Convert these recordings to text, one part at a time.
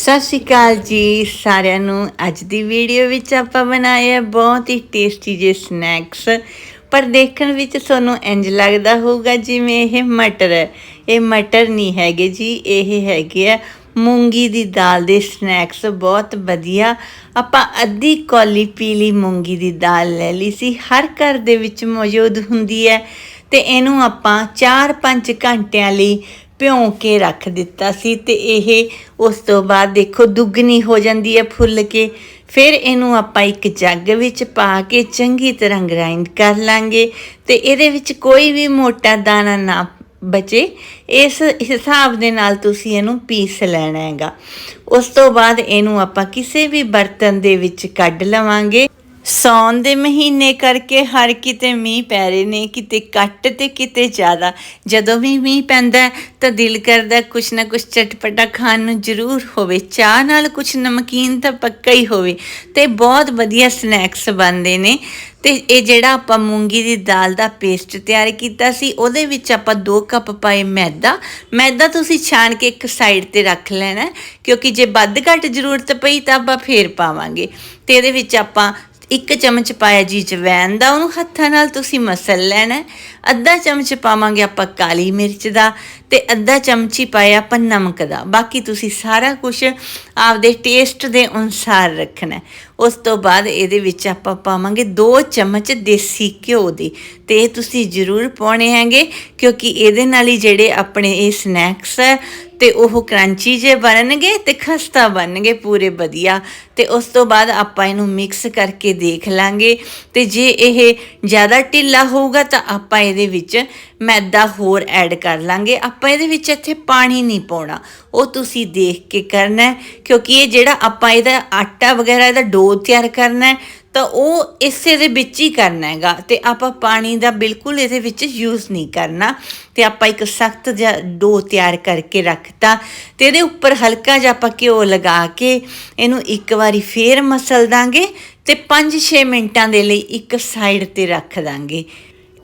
ਸਤਿ ਸ਼੍ਰੀ ਅਕਾਲ ਜੀ, ਸਾਰਿਆਂ ਨੂੰ। ਅੱਜ ਦੀ ਵੀਡੀਓ ਵਿੱਚ ਆਪਾਂ ਬਣਾਏ ਆ ਬਹੁਤ ਹੀ ਟੇਸਟੀ ਜਿਹੇ ਸਨੈਕਸ ਪਰ ਦੇਖਣ ਵਿੱਚ ਤੁਹਾਨੂੰ ਇੰਜ ਲੱਗਦਾ ਹੋਊਗਾ ਜਿਵੇਂ ਇਹ ਮਟਰ ਹੈ। ਇਹ ਮਟਰ ਨਹੀਂ ਹੈਗੇ ਜੀ, ਇਹ ਹੈਗੇ ਆ ਮੂੰਗੀ ਦੀ ਦਾਲ ਦੇ ਸਨੈਕਸ ਬਹੁਤ ਵਧੀਆ। ਆਪਾਂ ਅੱਧੀ ਕੌਲੀ ਪੀਲੀ ਮੂੰਗੀ ਦੀ ਦਾਲ ਲੈ ਲਈ ਸੀ। ਹਰ ਘਰ ਦੇ ਵਿੱਚ ਮੌਜੂਦ ਹੁੰਦੀ ਹੈ ਤੇ ਇਹਨੂੰ ਆਪਾਂ 4-5 ਘੰਟਿਆਂ ਲਈ ਭਿਉਂ ਕੇ ਰੱਖ ਦਿੱਤਾ ਸੀ ਤੇ ਇਹ ਉਸ ਤੋਂ ਬਾਅਦ ਦੇਖੋ ਦੁੱਗਣੀ ਹੋ ਜਾਂਦੀ ਹੈ ਫੁੱਲ ਕੇ। ਫਿਰ ਇਹਨੂੰ ਆਪਾਂ ਇੱਕ ਜੱਗ ਵਿੱਚ ਪਾ ਕੇ ਚੰਗੀ ਤਰ੍ਹਾਂ ਗ੍ਰਾਈਂਡ ਕਰ ਲਾਂਗੇ ਤੇ ਇਹਦੇ ਵਿੱਚ ਕੋਈ ਵੀ ਮੋਟਾ ਦਾਣਾ ਨਾ ਬਚੇ। ਇਸ ਹਿਸਾਬ ਦੇ ਨਾਲ ਤੁਸੀਂ ਇਹਨੂੰ ਪੀਸ ਲੈਣਾ ਹੈਗਾ। ਉਸ ਤੋਂ ਬਾਅਦ ਇਹਨੂੰ ਆਪਾਂ ਕਿਸੇ ਵੀ ਬਰਤਨ ਦੇ ਵਿੱਚ ਕੱਢ ਲਵਾਂਗੇ। ਸੌਣ ਦੇ ਮਹੀਨੇ ਕਰਕੇ ਹਰ ਕਿਤੇ ਮੀਂਹ ਪੈ ਰਹੇ ਨੇ, ਕਿਤੇ ਘੱਟ ਤੇ ਕਿਤੇ ਜ਼ਿਆਦਾ। ਜਦੋਂ ਵੀ ਮੀਂਹ ਪੈਂਦਾ ਤਾਂ ਦਿਲ ਕਰਦਾ ਕੁਛ ਨਾ ਕੁਛ ਚਟਪਟਾ ਖਾਣ ਨੂੰ ਜ਼ਰੂਰ ਹੋਵੇ। ਚਾਹ ਨਾਲ ਕੁਛ ਨਮਕੀਨ ਤਾਂ ਪੱਕਾ ਹੀ ਹੋਵੇ ਤੇ ਬਹੁਤ ਵਧੀਆ ਸਨੈਕਸ ਬਣਦੇ ਨੇ। ਤੇ ਇਹ ਜਿਹੜਾ ਆਪਾਂ ਮੂੰਗੀ ਦੀ ਦਾਲ ਦਾ ਪੇਸਟ ਤਿਆਰ ਕੀਤਾ ਸੀ, ਉਹਦੇ ਵਿੱਚ ਆਪਾਂ 2 ਕੱਪ ਪਾਏ ਮੈਦਾ। ਮੈਦਾ ਤੁਸੀਂ ਛਾਣ ਕੇ ਇੱਕ ਸਾਈਡ ਤੇ ਰੱਖ ਲੈਣਾ ਕਿਉਂਕਿ ਜੇ ਵੱਧ ਘੱਟ ਜ਼ਰੂਰਤ ਪਈ ਤਾਂ ਆਪਾਂ ਫੇਰ ਪਾਵਾਂਗੇ। ਤੇ ਇਹਦੇ ਵਿੱਚ ਆਪਾਂ ਇੱਕ ਚਮਚ ਪਾਇਆ ਜੀ ਜਵੈਨ ਦਾ, ਉਹਨੂੰ ਹੱਥਾਂ ਨਾਲ ਤੁਸੀਂ ਮਸਲ ਲੈਣਾ ਅੱਧਾ ਚਮਚ ਪਾਵਾਂਗੇ ਆਪਾਂ ਕਾਲੀ ਮਿਰਚ ਦਾ ਤੇ ਅੱਧਾ ਚਮਚੀ ਪਾਇਆ ਆਪਾਂ ਨਮਕ ਦਾ। ਬਾਕੀ ਤੁਸੀਂ ਸਾਰਾ ਕੁਝ ਆਪਦੇ ਟੇਸਟ ਦੇ ਅਨੁਸਾਰ ਰੱਖਣਾ ਉਸ ਤੋਂ ਬਾਅਦ ਇਹਦੇ ਵਿੱਚ ਆਪਾਂ ਪਾਵਾਂਗੇ 2 ਚਮਚ ਦੇਸੀ ਘਿਓ ਦੇ। ਤੇ ਇਹ ਤੁਸੀਂ ਜ਼ਰੂਰ ਪਾਉਣੇ ਹੈਗੇ, ਕਿਉਂਕਿ ਇਹਦੇ ਨਾਲ ਹੀ ਜਿਹੜੇ ਆਪਣੇ ਇਹ ਸਨੈਕਸ ਹੈ, ਤੇ ਉਹ ਕਰੰਚੀ ਜੇ ਬਣਨਗੇ ਤੇ ਖਸਤਾ ਬਣਨਗੇ ਪੂਰੇ ਵਧੀਆ। ਤੇ ਉਸ ਤੋਂ ਬਾਅਦ ਆਪਾਂ ਇਹਨੂੰ ਮਿਕਸ ਕਰਕੇ ਦੇਖ ਲਾਂਗੇ। ਤੇ ਜੇ ਇਹ ਜ਼ਿਆਦਾ ਢਿੱਲਾ ਹੋਊਗਾ ਤਾਂ ਆਪਾਂ ਇਹਦੇ ਵਿੱਚ ਮੈਦਾ ਹੋਰ ਐਡ ਕਰ ਲਾਂਗੇ। ਆਪਾਂ ਇਹਦੇ ਵਿੱਚ ਇੱਥੇ ਪਾਣੀ ਨਹੀਂ ਪਾਉਣਾ। ਉਹ ਤੁਸੀਂ ਦੇਖ ਕੇ ਕਰਨਾ ਕਿਉਂਕਿ ਇਹ ਜਿਹੜਾ ਆਪਾਂ ਇਹਦਾ ਆਟਾ ਵਗੈਰਾ, ਇਹਦਾ ਡੋ ਤਿਆਰ ਕਰਨਾ ਤਾਂ ਉਹ ਇਸੇ ਦੇ ਵਿੱਚ ਹੀ ਕਰਨਾ ਹੈਗਾ। ਤੇ ਆਪਾਂ ਪਾਣੀ ਦਾ ਬਿਲਕੁਲ ਇਹਦੇ ਵਿੱਚ ਯੂਜ਼ ਨਹੀਂ ਕਰਨਾ। ਤੇ ਆਪਾਂ ਇੱਕ ਸਖਤ ਜਿਹਾ ਡੋ ਤਿਆਰ ਕਰਕੇ ਰੱਖਤਾ। ਤੇ ਇਹਦੇ ਉੱਪਰ ਹਲਕਾ ਜਿਹਾ ਆਪਾਂ ਘਿਓ ਲਗਾ ਕੇ ਇਹਨੂੰ ਇੱਕ ਵਾਰੀ ਫੇਰ ਮਸਲ ਦਾਂਗੇ ਤੇ 5-6 ਮਿੰਟਾਂ ਦੇ ਲਈ ਇੱਕ ਸਾਈਡ ਤੇ ਰੱਖ ਦਾਂਗੇ।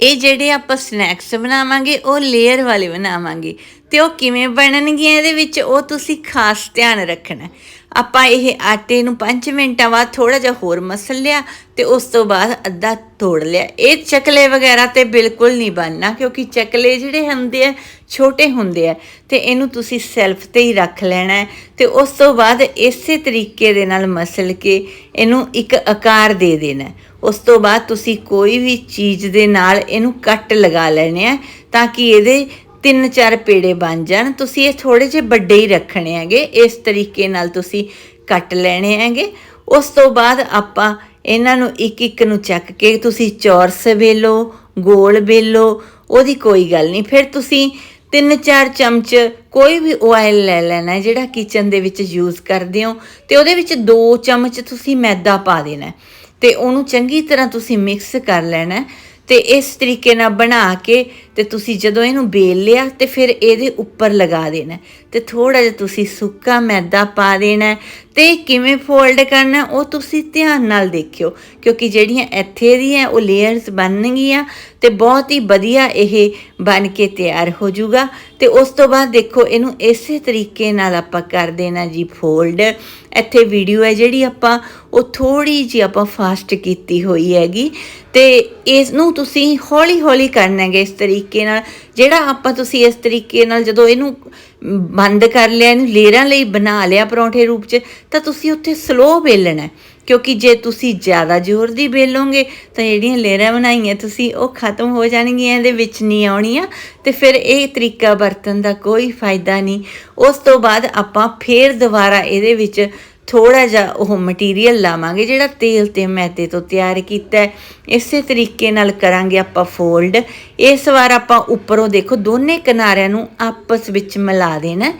ਇਹ ਜਿਹੜੇ ਆਪਾਂ ਸਨੈਕਸ ਬਣਾਵਾਂਗੇ, ਉਹ ਲੇਅਰ ਵਾਲੇ ਬਣਾਵਾਂਗੇ। ਤੇ ਉਹ ਕਿਵੇਂ ਬਣਨਗੀਆਂ ਇਹਦੇ ਵਿੱਚ, ਉਹ ਤੁਸੀਂ ਖਾਸ ਧਿਆਨ ਰੱਖਣਾ। ਆਪਾਂ ਇਹ ਆਟੇ ਨੂੰ 5 ਮਿੰਟਾਂ ਬਾਅਦ ਥੋੜਾ ਜਿਹਾ ਹੋਰ ਮਸਲ ਲਿਆ ਤੇ ਉਸ ਤੋਂ ਬਾਅਦ ਅੱਧਾ ਤੋੜ ਲਿਆ। ਇਹ ਚਕਲੇ ਵਗੈਰਾ ਤੇ ਬਿਲਕੁਲ ਨਹੀਂ ਬਣਨਾ ਕਿਉਂਕਿ ਚਕਲੇ ਜਿਹੜੇ ਹੁੰਦੇ ਆ, ਛੋਟੇ ਹੁੰਦੇ ਆ ਤੇ ਇਹਨੂੰ ਤੁਸੀਂ ਸੈਲਫ ਤੇ ਹੀ ਰੱਖ ਲੈਣਾ ਹੈ ਤੇ ਉਸ ਤੋਂ ਬਾਅਦ ਇਸੇ ਤਰੀਕੇ ਦੇ ਨਾਲ ਮਸਲ ਕੇ ਇਹਨੂੰ ਇੱਕ ਆਕਾਰ ਦੇ ਦੇਣਾ ਉਸ ਤੋਂ ਬਾਅਦ ਤੁਸੀਂ ਕੋਈ ਵੀ ਚੀਜ਼ ਦੇ ਨਾਲ ਇਹਨੂੰ ਕੱਟ ਲਗਾ ਲੈਣੇ ਆ ਤਾਂ ਕਿ ਇਹਦੇ ਤਿੰਨ ਚਾਰ ਪੇੜੇ ਬਣ ਜਾਣ। ਤੁਸੀਂ ਇਹ ਥੋੜੇ ਜਿਹੇ ਵੱਡੇ ਹੀ ਰੱਖਣੇ ਹੈਗੇ। ਇਸ ਤਰੀਕੇ ਨਾਲ ਤੁਸੀਂ ਕੱਟ ਲੈਣੇ ਹੈਗੇ। ਉਸ ਤੋਂ ਬਾਅਦ ਆਪਾਂ ਇਹਨਾਂ ਨੂੰ ਇੱਕ ਇੱਕ ਨੂੰ ਚੱਕ ਕੇ ਤੁਸੀਂ ਚੌਰਸ ਵੇਲੋ, ਗੋਲ ਵੇਲੋ, ਉਹਦੀ ਕੋਈ ਗੱਲ ਨਹੀਂ। ਫਿਰ ਤੁਸੀਂ ਤਿੰਨ ਚਾਰ ਚਮਚ ਕੋਈ ਵੀ ਆਇਲ ਲੈ ਲੈਣਾ ਜਿਹੜਾ ਕਿਚਨ ਦੇ ਵਿੱਚ ਯੂਜ਼ ਕਰਦੇ ਹੋ। ਤੇ ਉਹਦੇ ਵਿੱਚ 2 ਚਮਚ ਤੁਸੀਂ ਮੈਦਾ ਪਾ ਦੇਣਾ ਹੈ। ਤੇ ਉਹਨੂੰ ਚੰਗੀ ਤਰ੍ਹਾਂ ਤੁਸੀਂ ਮਿਕਸ ਕਰ ਲੈਣਾ ਹੈ। ਤੇ ਇਸ ਤਰੀਕੇ ਨਾਲ ਬਣਾ ਕੇ ਤੇ ਤੁਸੀਂ ਜਦੋਂ ਇਹਨੂੰ ਬੇਲ ਲਿਆ ਤੇ ਫਿਰ ਇਹਦੇ ਉੱਪਰ ਲਗਾ ਦੇਣਾ ਹੈ। ਤੇ ਥੋੜਾ ਜਿਹਾ ਤੁਸੀਂ ਸੁੱਕਾ ਮੈਦਾ ਪਾ ਦੇਣਾ ਹੈ ਤੇ ਕਿਵੇਂ ਫੋਲਡ ਕਰਨਾ ਉਹ ਤੁਸੀਂ ਧਿਆਨ ਨਾਲ ਦੇਖਿਓ, ਕਿਉਂਕਿ ਜਿਹੜੀਆਂ ਇੱਥੇ ਦੀਆਂ ਉਹ ਲੇਅਰਸ ਬਣਨਗੀਆਂ ਤੇ ਬਹੁਤ ਹੀ ਵਧੀਆ ਇਹ ਬਣ ਕੇ ਤਿਆਰ ਹੋ ਜਾਊਗਾ। ਤੇ ਉਸ ਤੋਂ ਬਾਅਦ ਦੇਖੋ, ਇਹਨੂੰ ਇਸੇ ਤਰੀਕੇ ਨਾਲ ਆਪਾਂ ਕਰ ਦੇਣਾ ਜੀ ਫੋਲਡ ਇੱਥੇ ਵੀਡੀਓ ਹੈ ਜਿਹੜੀ ਆਪਾਂ, ਉਹ ਥੋੜੀ ਜਿਹੀ ਆਪਾਂ ਫਾਸਟ ਕੀਤੀ ਹੋਈ ਹੈਗੀ ਤੇ ਇਸ ਨੂੰ ਤੁਸੀਂ ਹੌਲੀ ਹੌਲੀ ਕਰਨਾਗੇ ਇਸ ਤਰੀਕੇ ਤਰੀਕੇ ਨਾਲ, ਜਿਹੜਾ ਆਪਾਂ ਤੁਸੀਂ ਇਸ ਤਰੀਕੇ ਨਾਲ ਜਦੋਂ ਇਹਨੂੰ ਬੰਦ ਕਰ ਲਿਆ, ਇਹਨੂੰ ਲੇਅਰਾਂ ਲਈ ਬਣਾ ਲਿਆ ਪਰੌਂਠੇ ਰੂਪ 'ਚ, ਤਾਂ ਤੁਸੀਂ ਉੱਥੇ ਸਲੋ ਵੇਲਣਾ ਕਿਉਂਕਿ ਜੇ ਤੁਸੀਂ ਜ਼ਿਆਦਾ ਜ਼ੋਰ ਦੀ ਬੇਲੋਗੇ ਤਾਂ ਜਿਹੜੀਆਂ ਲੇਅਰਾਂ ਬਣਾਈਆਂ ਤੁਸੀਂ, ਉਹ ਖਤਮ ਹੋ ਜਾਣਗੀਆਂ, ਇਹਦੇ ਵਿੱਚ ਨਹੀਂ ਆਉਣੀਆਂ, ਤੇ ਫਿਰ ਇਹ ਤਰੀਕਾ ਵਰਤਣ ਦਾ ਕੋਈ ਫਾਇਦਾ ਨਹੀਂ। ਉਸ ਤੋਂ ਬਾਅਦ ਆਪਾਂ ਫੇਰ ਦੁਬਾਰਾ ਇਹਦੇ ਵਿੱਚ ਥੋੜਾ ਜਿਹਾ ਉਹ ਮਟੀਰੀਅਲ ਲਾਵਾਂਗੇ, ਜਿਹੜਾ ਤੇਲ ਤੇ ਮੈਦੇ ਤੋਂ ਤਿਆਰ ਕੀਤਾ ਹੈ। ਇਸੇ ਤਰੀਕੇ ਨਾਲ ਕਰਾਂਗੇ ਆਪਾਂ ਫੋਲਡ ਇਸ ਵਾਰ ਆਪਾਂ ਉੱਪਰੋਂ ਦੇਖੋ, ਦੋਨੇ ਕਿਨਾਰਿਆਂ ਨੂੰ ਆਪਸ ਵਿੱਚ ਮਿਲਾ ਦੇਣਾ ਹੈ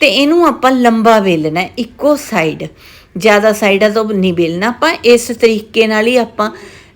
ਤੇ ਇਹਨੂੰ ਆਪਾਂ ਲੰਬਾ ਵੇਲਣਾ ਇੱਕੋ ਸਾਈਡ ਜ਼ਿਆਦਾ ਸਾਈਡਾਂ ਤੋਂ ਨਹੀਂ ਵੇਲਣਾ, ਆਪਾਂ ਇਸ ਤਰੀਕੇ ਨਾਲ ਹੀ ਆਪਾਂ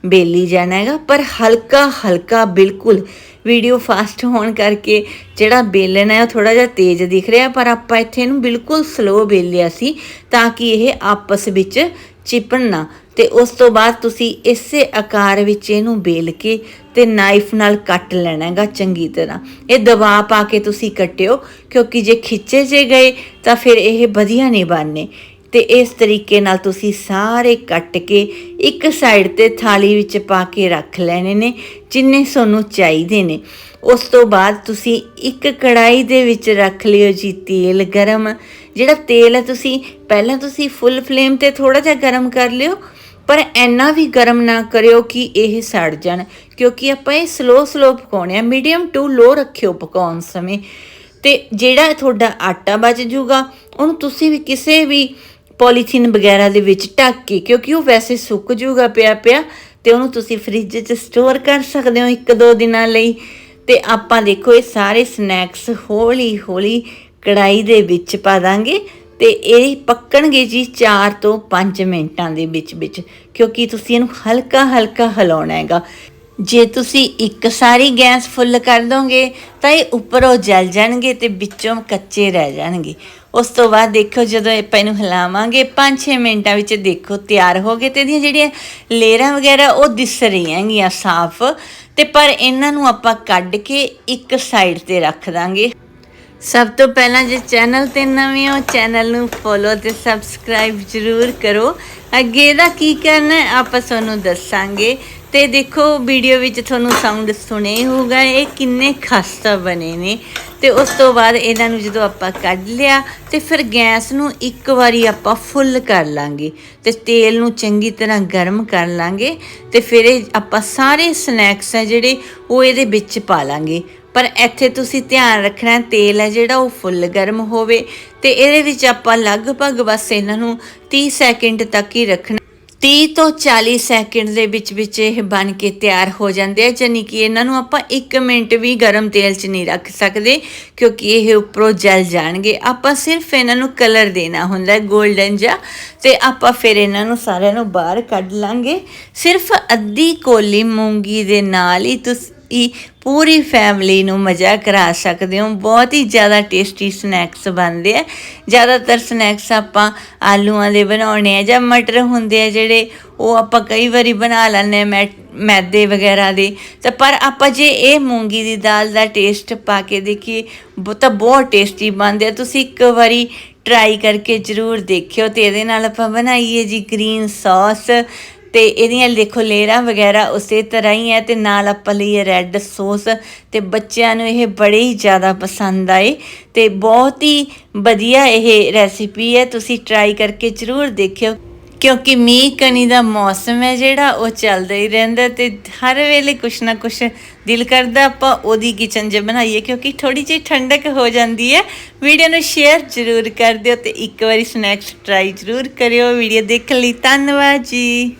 ਬੇਲੀ ਜਾਣਾ ਹੈਗਾ, ਪਰ ਹਲਕਾ ਹਲਕਾ ਬਿਲਕੁਲ ਵੀਡੀਓ ਫਾਸਟ ਹੋਣ ਕਰਕੇ ਜਿਹੜਾ ਬੇਲਣ ਹੈ ਉਹ ਥੋੜਾ ਜਿਹਾ ਤੇਜ਼ ਦਿਖ ਰਿਹਾ, ਪਰ ਆਪਾਂ ਇੱਥੇ ਇਹਨੂੰ ਬਿਲਕੁਲ ਸਲੋ ਬੇਲਿਆ ਸੀ ਤਾਂ ਕਿ ਇਹ ਆਪਸ ਵਿੱਚ ਚਿਪਣ ਨਾ। ਤੇ ਉਸ ਤੋਂ ਬਾਅਦ ਤੁਸੀਂ ਇਸੇ ਆਕਾਰ ਵਿੱਚ ਇਹਨੂੰ ਬੇਲ ਕੇ ਤੇ ਨਾਈਫ ਨਾਲ ਕੱਟ ਲੈਣਾ ਹੈਗਾ ਚੰਗੀ ਤਰ੍ਹਾਂ। ਇਹ ਦਬਾਅ ਪਾ ਕੇ ਤੁਸੀਂ ਕੱਟਿਓ, ਕਿਉਂਕਿ ਜੇ ਖਿੱਚੇ ਜੇ ਗਏ ਤਾਂ ਫਿਰ ਇਹ ਵਧੀਆ ਨਹੀਂ ਬਣਨੇ। ਤੇ ਇਸ ਤਰੀਕੇ ਨਾਲ ਤੁਸੀਂ ਸਾਰੇ ਕੱਟ ਕੇ ਇੱਕ ਸਾਈਡ ਤੇ ਥਾਲੀ ਵਿੱਚ ਪਾ ਕੇ ਰੱਖ ਲੈਣੇ ਨੇ, ਜਿੰਨੇ ਤੁਹਾਨੂੰ ਚਾਹੀਦੇ ਨੇ। ਉਸ ਤੋਂ ਬਾਅਦ ਤੁਸੀਂ ਇੱਕ ਕੜਾਈ ਦੇ ਵਿੱਚ ਰੱਖ ਲਿਓ ਜੀ ਤੇਲ ਗਰਮ। ਜਿਹੜਾ ਤੇਲ ਹੈ, ਤੁਸੀਂ ਪਹਿਲਾਂ ਤੁਸੀਂ ਫੁੱਲ ਫਲੇਮ ਤੇ ਥੋੜਾ ਜਿਹਾ ਗਰਮ ਕਰ ਲਿਓ, ਪਰ ਇੰਨਾ ਵੀ ਗਰਮ ਨਾ ਕਰਿਓ ਕਿ ਇਹ ਸੜ ਜਾਣ, ਕਿਉਂਕਿ ਆਪਾਂ ਇਹ ਸਲੋ ਸਲੋ ਪਕਾਉਣੇ ਆ ਮੀਡੀਅਮ ਟੂ ਲੋ ਰੱਖਿਓ ਪਕਾਉਣ ਸਮੇਂ। ਤੇ ਜਿਹੜਾ ਤੁਹਾਡਾ ਆਟਾ ਬਚ ਜੂਗਾ ਉਹਨੂੰ ਤੁਸੀਂ ਵੀ ਕਿਸੇ ਵੀ ਪੋਲੀਥੀਨ ਵਗੈਰਾ ਦੇ ਵਿੱਚ ਢੱਕ ਕੇ, ਕਿਉਂਕਿ ਉਹ ਵੈਸੇ ਸੁੱਕ ਜੂਗਾ ਪਿਆ ਪਿਆ, ਤੇ ਉਹਨੂੰ ਤੁਸੀਂ ਫ੍ਰਿਜ 'ਚ ਸਟੋਰ ਕਰ ਸਕਦੇ ਹੋ ਇੱਕ ਦੋ ਦਿਨਾਂ ਲਈ। ਤੇ ਆਪਾਂ ਦੇਖੋ, ਇਹ ਸਾਰੇ ਸਨੈਕਸ ਹੌਲੀ ਹੌਲੀ ਕੜਾਈ ਦੇ ਵਿੱਚ ਪਾ ਦਾਂਗੇ ਤੇ ਇਹ ਪੱਕਣਗੇ ਜੀ 4 ਤੋਂ 5 ਮਿੰਟਾਂ ਦੇ ਵਿੱਚ ਵਿੱਚ, ਕਿਉਂਕਿ ਤੁਸੀਂ ਇਹਨੂੰ ਹਲਕਾ ਹਲਕਾ ਹਿਲਾਉਣਾ ਹੈਗਾ। ਜੇ ਤੁਸੀਂ ਇੱਕ ਸਾਰੀ ਗੈਸ ਫੁੱਲ ਕਰ ਦੋਗੇ, ਤਾਂ ਇਹ ਉੱਪਰੋਂ ਜਲ ਜਾਣਗੇ ਤੇ ਵਿੱਚੋਂ ਕੱਚੇ ਰਹਿ ਜਾਣਗੇ। ਉਸ ਤੋਂ ਬਾਅਦ ਦੇਖੋ ਜਦੋਂ ਆਪਾਂ ਇਹਨੂੰ ਹਿਲਾਵਾਂਗੇ 5-6 ਮਿੰਟਾਂ ਵਿੱਚ ਦੇਖੋ ਤਿਆਰ ਹੋ ਗਏ ਤੇ ਇਹਦੀਆਂ ਜਿਹੜੀਆਂ ਲੇਅਰਾਂ ਵਗੈਰਾ ਉਹ ਦਿਸ ਰਹੀਆਂ ਹੈਗੀਆਂ ਸਾਫ਼ ਤੇ ਪਰ ਇਹਨਾਂ ਨੂੰ ਆਪਾਂ ਕੱਢ ਕੇ ਇੱਕ ਸਾਈਡ ਤੇ ਰੱਖ ਦਾਂਗੇ। ਸਭ ਤੋਂ ਪਹਿਲਾਂ ਜੇ ਚੈਨਲ ਤੇ ਨਵੇਂ ਹੋ, ਚੈਨਲ ਨੂੰ ਫੋਲੋ ਤੇ ਸਬਸਕ੍ਰਾਈਬ ਜ਼ਰੂਰ ਕਰੋ। ਅੱਗੇ ਦਾ ਕੀ ਕਰਨਾ ਆਪਾਂ ਤੁਹਾਨੂੰ ਦੱਸਾਂਗੇ। ਤੇ ਦੇਖੋ, ਵੀਡੀਓ ਵਿੱਚ ਤੁਹਾਨੂੰ ਸਾਊਂਡ ਸੁਣੇ ਹੋਊਗਾ, ਇਹ ਕਿੰਨੇ ਖਸਤਾ ਬਣੇ ਨੇ। ਤੇ ਉਸ ਤੋਂ ਬਾਅਦ ਇਹਨਾਂ ਨੂੰ ਜਦੋਂ ਆਪਾਂ ਕੱਢ ਲਿਆ, ਤੇ ਫਿਰ ਗੈਸ ਨੂੰ ਇੱਕ ਵਾਰੀ ਆਪਾਂ ਫੁੱਲ ਕਰ ਲਾਂਗੇ। ਤੇ ਤੇਲ ਨੂੰ ਚੰਗੀ ਤਰ੍ਹਾਂ ਗਰਮ ਕਰ ਲਾਂਗੇ, ਤੇ ਫਿਰ ਇਹ ਆਪਾਂ ਸਾਰੇ ਸਨੈਕਸ ਆ ਜਿਹੜੇ ਉਹ ਇਹਦੇ ਵਿੱਚ ਪਾ ਲਾਂਗੇ। ਪਰ ਇੱਥੇ ਤੁਸੀਂ ਧਿਆਨ ਰੱਖਣਾ, ਤੇਲ ਹੈ ਜਿਹੜਾ ਉਹ ਫੁੱਲ ਗਰਮ ਹੋਵੇ, ਤੇ ਇਹਦੇ ਵਿੱਚ ਆਪਾਂ ਲਗਭਗ ਬਸ ਇਹਨਾਂ ਨੂੰ 30 ਸੈਕਿੰਡ ਤੱਕ ਹੀ ਰੱਖਣਾ। 30 ਤੋਂ 40 ਸੈਕਿੰਡ ਦੇ ਵਿੱਚ ਵਿੱਚ ਇਹ ਬਣ ਕੇ ਤਿਆਰ ਹੋ ਜਾਂਦੇ ਆ ਜਾਨੀ ਕਿ ਇਹਨਾਂ ਨੂੰ ਆਪਾਂ 1 ਮਿੰਟ ਵੀ ਗਰਮ ਤੇਲ 'ਚ ਨਹੀਂ ਰੱਖ ਸਕਦੇ, ਕਿਉਂਕਿ ਇਹ ਉੱਪਰੋਂ ਜਲ ਜਾਣਗੇ। ਆਪਾਂ ਸਿਰਫ ਇਹਨਾਂ ਨੂੰ ਕਲਰ ਦੇਣਾ ਹੁੰਦਾ 골ਡਨ ਜਾਂ ਤੇ ਆਪਾਂ ਫਿਰ ਇਹਨਾਂ ਨੂੰ ਸਾਰਿਆਂ ਨੂੰ ਬਾਹਰ ਕੱਢ ਲਾਂਗੇ। ਸਿਰਫ ਅੱਧੀ ਕੋਲੀ ਮੂੰਗੀ ਦੇ ਨਾਲ ਹੀ ਤੁਸੀਂ ਪੂਰੀ ਫੈਮਿਲੀ ਨੂੰ ਮਜ਼ਾ ਕਰਾ ਸਕਦੇ ਹੋ। ਬਹੁਤ ਹੀ ਜ਼ਿਆਦਾ ਟੇਸਟੀ ਸਨੈਕਸ ਬਣਦੇ ਆ। ਜ਼ਿਆਦਾਤਰ ਸਨੈਕਸ ਆਪਾਂ ਆਲੂਆਂ ਦੇ ਬਣਾਉਣੇ ਆ ਜਾਂ ਮਟਰ ਹੁੰਦੇ ਆ ਜਿਹੜੇ ਉਹ ਆਪਾਂ ਕਈ ਵਾਰੀ ਬਣਾ ਲੈਂਦੇ ਆ ਮੈ ਮੈਦੇ ਵਗੈਰਾ ਦੇ। ਤਾਂ ਪਰ ਆਪਾਂ ਜੇ ਇਹ ਮੂੰਗੀ ਦੀ ਦਾਲ ਦਾ ਟੇਸਟ ਪਾ ਕੇ ਦੇਖੀਏ ਉਹ ਤਾਂ ਬਹੁਤ ਟੇਸਟੀ ਬਣਦੇ ਆ। ਤੁਸੀਂ ਇੱਕ ਵਾਰੀ ਟਰਾਈ ਕਰਕੇ ਜ਼ਰੂਰ ਦੇਖਿਓ ਤੇ ਇਹਦੇ ਨਾਲ ਆਪਾਂ ਬਣਾਈਏ ਜੀ ਗ੍ਰੀਨ ਸੌਸ ਤੇ ਇਹਦੀਆਂ ਦੇਖੋ ਲੇਅਰਾਂ ਵਗੈਰਾ ਉਸੇ ਤਰ੍ਹਾਂ ਹੀ ਹੈ ਤੇ ਨਾਲ ਆਪਾਂ ਲਈ ਰੈੱਡ ਸੌਸ ਤੇ ਬੱਚਿਆਂ ਨੂੰ ਇਹ ਬੜੇ ਹੀ ਜ਼ਿਆਦਾ ਪਸੰਦ ਆਏ ਤੇ ਬਹੁਤ ਹੀ ਵਧੀਆ ਇਹ ਰੈਸਿਪੀ ਹੈ, ਤੁਸੀਂ ਟਰਾਈ ਕਰਕੇ ਜ਼ਰੂਰ ਦੇਖਿਓ। ਕਿਉਂਕਿ ਮੀਂਹ ਕਣੀ ਦਾ ਮੌਸਮ ਹੈ ਜਿਹੜਾ, ਉਹ ਚੱਲਦਾ ਹੀ ਰਹਿੰਦਾ ਤੇ ਹਰ ਵੇਲੇ ਕੁਛ ਨਾ ਕੁਛ ਦਿਲ ਕਰਦਾ ਆਪਾਂ ਉਹਦੀ ਕਿਚਨ 'ਚ ਬਣਾਈਏ, ਕਿਉਂਕਿ ਥੋੜੀ ਜਿਹੀ ਠੰਡਕ ਹੋ ਜਾਂਦੀ ਹੈ। ਵੀਡੀਓ ਨੂੰ ਸ਼ੇਅਰ ਜ਼ਰੂਰ ਕਰ ਦਿਓ ਤੇ ਇੱਕ ਵਾਰੀ ਸਨੈਕਸ ਟਰਾਈ ਜ਼ਰੂਰ ਕਰਿਓ। ਵੀਡੀਓ ਦੇਖਣ ਲਈ ਧੰਨਵਾਦ ਜੀ।